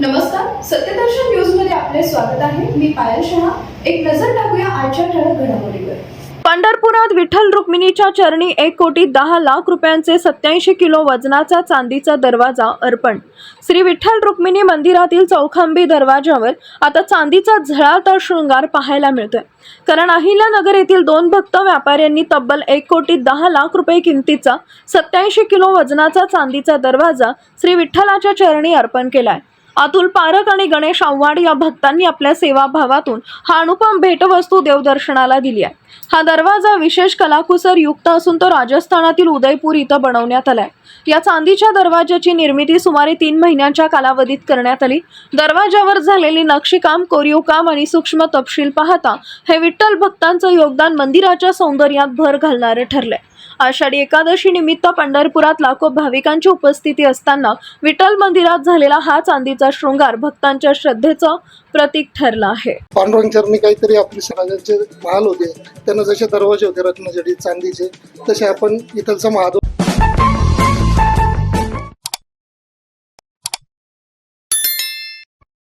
नमस्कार सत्यदर्शन न्यूजमध्ये आपले स्वागत आहे. मी पायल शहा. एक नजर टाकूया आजच्या ठळक घडामोडीवर. पंढरपुरात विठ्ठल रुक्मिणीच्या चरणी एक कोटी दहा लाख रुपयांचे सत्याऐंशी किलो वजनाचा चांदीचा दरवाजा अर्पण. श्री विठ्ठल रुक्मिणी मंदिरातील चौखांबी दरवाजावर आता चांदीचा झळाळता शृंगार पाहायला मिळतोय. कारण अहिल्यानगर येथील दोन भक्त व्यापाऱ्यांनी तब्बल एक कोटी दहा लाख रुपये किमतीचा सत्याऐंशी किलो वजनाचा चांदीचा दरवाजा श्री विठ्ठलाच्या चरणी अर्पण केलाय. अतुल पारख आणि गणेश आव्हाड या भक्तांनी आपल्या सेवाभावातून हा अनुपम भेटवस्तू देवदर्शनाला दिली आहे. हा दरवाजा विशेष कलाकुसर युक्त असून तो राजस्थानातील उदयपूर इथं बनवण्यात आलाय. या चांदीच्या दरवाजाची निर्मिती सुमारे तीन महिन्यांच्या कालावधीत करण्यात आली. दरवाजावर झालेली नक्षीकाम कोरीव काम आणि सूक्ष्म तपशील पाहता हे विठ्ठल भक्तांचं योगदान मंदिराच्या सौंदर्यात भर घालणारे ठरले आषाढी एकादशी निमित्त पंढरपुरात लाखो भाविकांची उपस्थिती असताना विठ्ठल मंदिरात झालेला हा चांदीचा शृंगार भक्तांच्या श्रद्धेचं प्रतीक ठरला आहे. पांडुरंग काहीतरी आपले महाल होते. त्यांना जसे दरवाजे होते रत्नजडी चांदीचे तसे आपण इथलचा महादेव